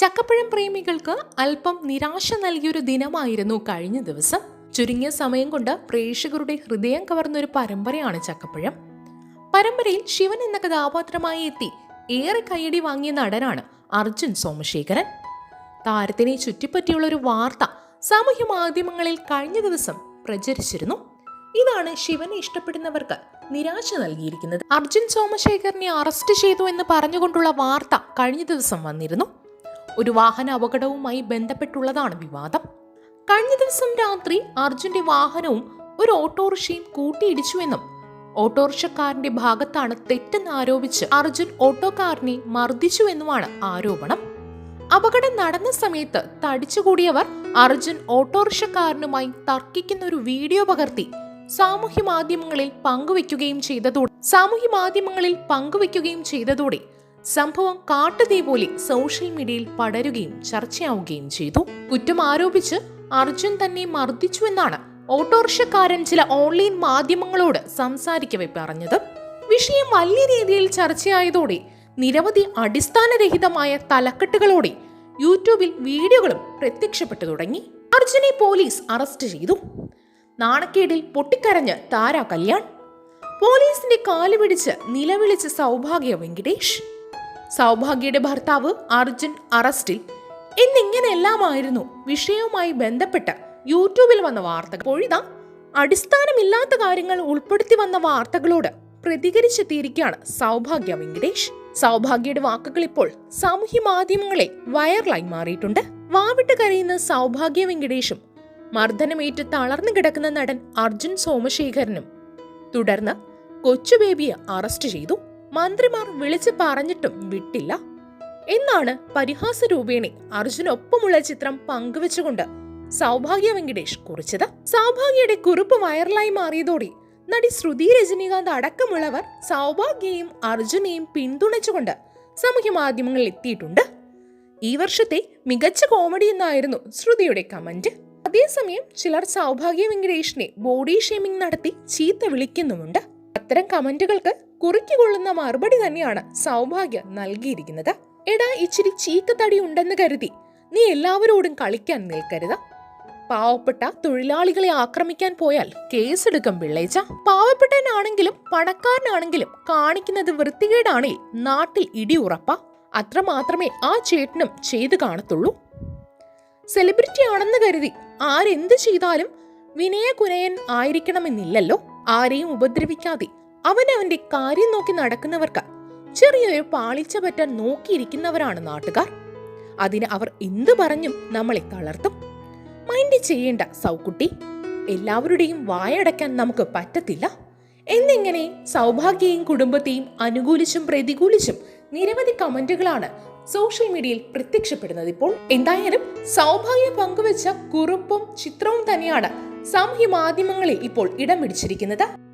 ചക്കപ്പഴം പ്രേമികൾക്ക് അല്പം നിരാശ നൽകിയൊരു ദിനമായിരുന്നു കഴിഞ്ഞ ദിവസം. ചുരുങ്ങിയ സമയം കൊണ്ട് പ്രേക്ഷകരുടെ ഹൃദയം കവർന്നൊരു പരമ്പരയാണ് ചക്കപ്പഴം. പരമ്പരയിൽ ശിവൻ എന്ന കഥാപാത്രമായി എത്തി ഏറെ കൈയടി വാങ്ങിയ നടനാണ് അർജുൻ സോമശേഖരൻ. താരത്തിനെ ചുറ്റിപ്പറ്റിയുള്ള ഒരു വാർത്ത സാമൂഹ്യ മാധ്യമങ്ങളിൽ കഴിഞ്ഞ ദിവസം പ്രചരിച്ചിരുന്നു. ഇതാണ് ശിവനെ ഇഷ്ടപ്പെടുന്നവർക്ക് നിരാശ നൽകിയിരിക്കുന്നത്. അർജുൻ സോമശേഖരനെ അറസ്റ്റ് ചെയ്തു എന്ന് പറഞ്ഞുകൊണ്ടുള്ള വാർത്ത കഴിഞ്ഞ ദിവസം വന്നിരുന്നു. ഒരു വാഹന അപകടവുമായി ബന്ധപ്പെട്ടുള്ളതാണ് വിവാദം. കഴിഞ്ഞ ദിവസം രാത്രി അർജുന്റെ വാഹനവും ഒരു ഓട്ടോറിക്ഷയും കൂട്ടിയിടിച്ചുവെന്നും ഓട്ടോറിക്ഷക്കാരന്റെ ഭാഗത്താണ് തെറ്റെന്ന് ആരോപിച്ച് അർജുൻ ഓട്ടോക്കാരനെ മർദ്ദിച്ചുവെന്നുമാണ് ആരോപണം. അപകടം നടന്ന സമയത്ത് തടിച്ചുകൂടിയവർ അർജുൻ ഓട്ടോറിക്ഷക്കാരനുമായി തർക്കിക്കുന്ന ഒരു വീഡിയോ പകർത്തി സാമൂഹ്യ മാധ്യമങ്ങളിൽ പങ്കുവെക്കുകയും ചെയ്തതോടെ സാമൂഹ്യ മാധ്യമങ്ങളിൽ പങ്കുവെക്കുകയും ചെയ്തതോടെ സംഭവം കാട്ടുതീ പോലെ സോഷ്യൽ മീഡിയയിൽ പടരുകയും ചർച്ചയാവുകയും ചെയ്തു. കുറ്റം ആരോപിച്ച് അർജുൻ തന്നെ മർദ്ദിച്ചു എന്നാണ് ഓട്ടോറിക്ഷക്കാരൻ ചില ഓൺലൈൻ മാധ്യമങ്ങളോട് സംസാരിക്കവെ പറഞ്ഞത്. വിഷയം വലിയ രീതിയിൽ ചർച്ചയായതോടെ നിരവധി അടിസ്ഥാനരഹിതമായ തലക്കെട്ടുകളോടെ യൂട്യൂബിൽ വീഡിയോകളും പ്രത്യക്ഷപ്പെട്ടു തുടങ്ങി. അർജുനെ പോലീസ് അറസ്റ്റ് ചെയ്തു. നാണക്കേടിൽ പൊട്ടിക്കരഞ്ഞ് താര കല്യാൺ. പോലീസിന്റെ കാലുപിടിച്ച് നിലവിളിച്ച സൗഭാഗ്യ വെങ്കിടേഷ്. സൗഭാഗ്യയുടെ ഭർത്താവ് അർജുൻ അറസ്റ്റിൽ. എന്നിങ്ങനെല്ലാമായിരുന്നു വിഷയവുമായി ബന്ധപ്പെട്ട് യൂട്യൂബിൽ വന്ന വാർത്തകൾ. പൊഴിത അടിസ്ഥാനമില്ലാത്ത കാര്യങ്ങൾ ഉൾപ്പെടുത്തി വന്ന വാർത്തകളോട് പ്രതികരിച്ചെത്തിയിരിക്കുകയാണ് സൗഭാഗ്യ വെങ്കടേഷ്. സൗഭാഗ്യയുടെ വാക്കുകൾ ഇപ്പോൾ സാമൂഹ്യ മാധ്യമങ്ങളെ വൈറലായി മാറിയിട്ടുണ്ട്. വാവിട്ട് കരയുന്ന സൗഭാഗ്യ വെങ്കടേഷും മർദ്ദനമേറ്റ് തളർന്നു കിടക്കുന്ന നടൻ അർജുൻ സോമശേഖരനും തുടർന്ന് കൊച്ചു ബേബിയെ അറസ്റ്റ് ചെയ്തു. മന്ത്രിമാർ വിളിച്ചു പറഞ്ഞിട്ടും വിട്ടില്ല. എന്നാണ് പരിഹാസ രൂപേണി അർജുനൊപ്പമുള്ള ചിത്രം പങ്കുവെച്ചുകൊണ്ട് സൗഭാഗ്യ വെങ്കടേഷ് കുറിച്ചത്. സൗഭാഗ്യയുടെ കുറിപ്പ് വൈറലായി മാറിയതോടെ നടി ശ്രുതി രജനീകാന്ത് അടക്കമുള്ളവർ സൗഭാഗ്യയും അർജുനെയും പിന്തുണച്ചുകൊണ്ട് സാമൂഹ്യ മാധ്യമങ്ങളിൽ എത്തിയിട്ടുണ്ട്. ഈ വർഷത്തെ മികച്ച കോമഡി എന്നായിരുന്നു ശ്രുതിയുടെ കമന്റ്. അതേസമയം ചിലർ സൗഭാഗ്യ വെങ്കടേഷിനെ ബോഡി ഷേമിംഗ് നടത്തി ചീത്ത വിളിക്കുന്നുമുണ്ട്. അത്തരം കമന്റുകൾക്ക് കുറിക്കൊള്ളുന്ന മറുപടി തന്നെയാണ് സൗഭാഗ്യ നൽകിയിരിക്കുന്നത്. എടാ ഇച്ചിരി ചീക്കത്തടി ഉണ്ടെന്ന് കരുതി. നീ എല്ലാവരോടും കളിക്കാൻ നിൽക്കരുത്. പാവപ്പെട്ട തൊഴിലാളികളെ ആക്രമിക്കാൻ പോയാൽ കേസെടുക്കും പിള്ളേച്ച പാവപ്പെട്ടനാണെങ്കിലും പണക്കാരനാണെങ്കിലും കാണിക്കുന്നത് വൃത്തികേടാണേ നാട്ടിൽ ഇടി ഉറപ്പ. അത്ര മാത്രമേ ആ ചേട്ടനും ചെയ്തു കാണത്തുള്ളൂ. സെലിബ്രിറ്റി ആണെന്ന് കരുതി ആരെന്ത് ചെയ്താലും വിനയകുനയൻ ആയിരിക്കണമെന്നില്ലല്ലോ. ആരെയും ഉപദ്രവിക്കാതെ അവനവന്റെ കാര്യം നോക്കി നടക്കുന്നവർക്ക് ചെറിയൊരു പാളിച്ച പറ്റാൻ നോക്കിയിരിക്കുന്നവരാണ് നാട്ടുകാർ. അതിന് അവർ എന്ത് പറഞ്ഞും നമ്മളെ തളർത്തും. മൈൻഡ് ചെയ്യേണ്ട സൗക്കുട്ടി എല്ലാവരുടെയും വായടക്കാൻ നമുക്ക് പറ്റത്തില്ല. എന്നിങ്ങനെ സൗഭാഗ്യയും കുടുംബത്തെയും അനുകൂലിച്ചും പ്രതികൂലിച്ചും നിരവധി കമന്റുകളാണ് സോഷ്യൽ മീഡിയയിൽ പ്രത്യക്ഷപ്പെടുന്നത് ഇപ്പോൾ. എന്തായാലും സൗഭാഗ്യ പങ്കുവച്ച കുറിപ്പും ചിത്രവും തന്നെയാണ് സാമൂഹ്യ മാധ്യമങ്ങളിൽ ഇപ്പോൾ ഇടം പിടിച്ചിരിക്കുന്നത്.